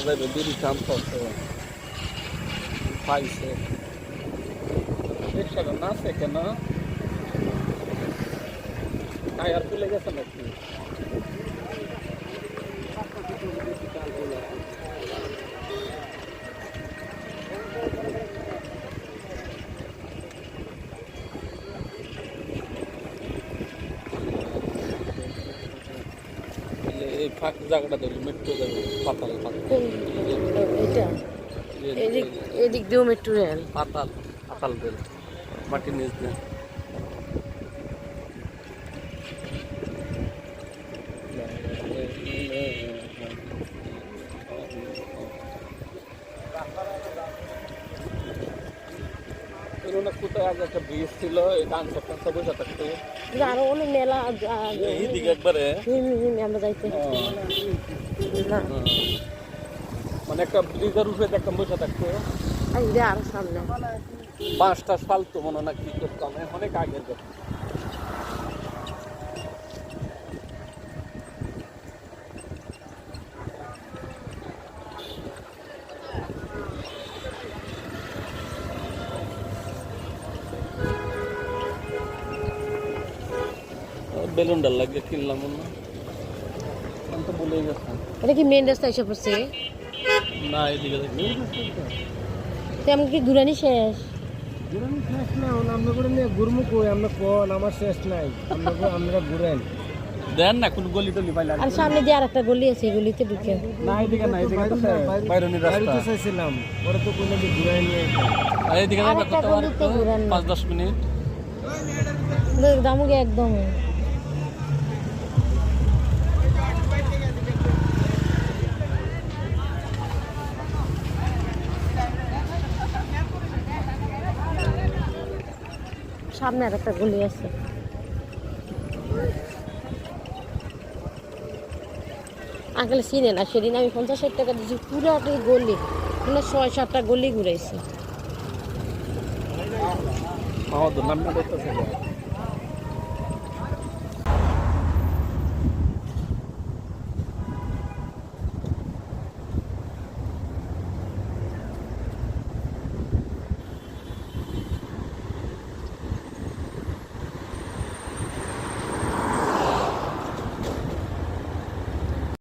যাবে বিড়ি টানতেছে পাইছে রিক্সাটা নাচে কেন টায়ার খুলে গেছে নাকি এই ফাঁক জায়গাটা দেখি মেট্রো যাবে পাতাল পাতাল। এটা? এদিক এদিক দিয়েও মেট্রো রেল। পাতাল পাতাল রেল। মাটির নিচ দিয়ে। এরকম কোথায় আগে একটা ব্রিজ ছিল এই বসে থাকতো। আরও অনেক মেলা এইদিকে একবারে? আমরা যাইতে। মানে একটা ব্রিজের উপরে একটা বসে থাকতো। আর সামনে। পাঁচটা ফালতু মনে না কি করতাম অনেক আগের কথা। বেলুন ডাল লাগিয়ে কিনলাম না আমি তো বলেই গেছেন এটা কি মেন রাস্তা এসে পড়ছে না এদিকে তেমন কি ঘুরানি শেষ? ঘুরানি শেষ না আমরা করে নিয়ে ঘুরমু কই? আমরা কোন আমার শেষ নাই। আমরা আমরা ঘুরেন। দেন না কোন গলি টলি পাইলাম আর সামনে দিয়ে আর একটা গলি আছে গলিতে ঢুকে। না এদিকে না এদিকে তো বাইরনি চাইছিলাম পরে ঘুরাই নিয়ে আর এদিকে যাবে কত মিনিট। একদম সামনে আর একটা গুলি আছে। আঙ্কেল চিনে না, সেদিন আমি পঞ্চাশ ষাট টাকা দিয়েছি পুরোটাই গলি মানে ছয় সাতটা গলি ঘুরাইছি।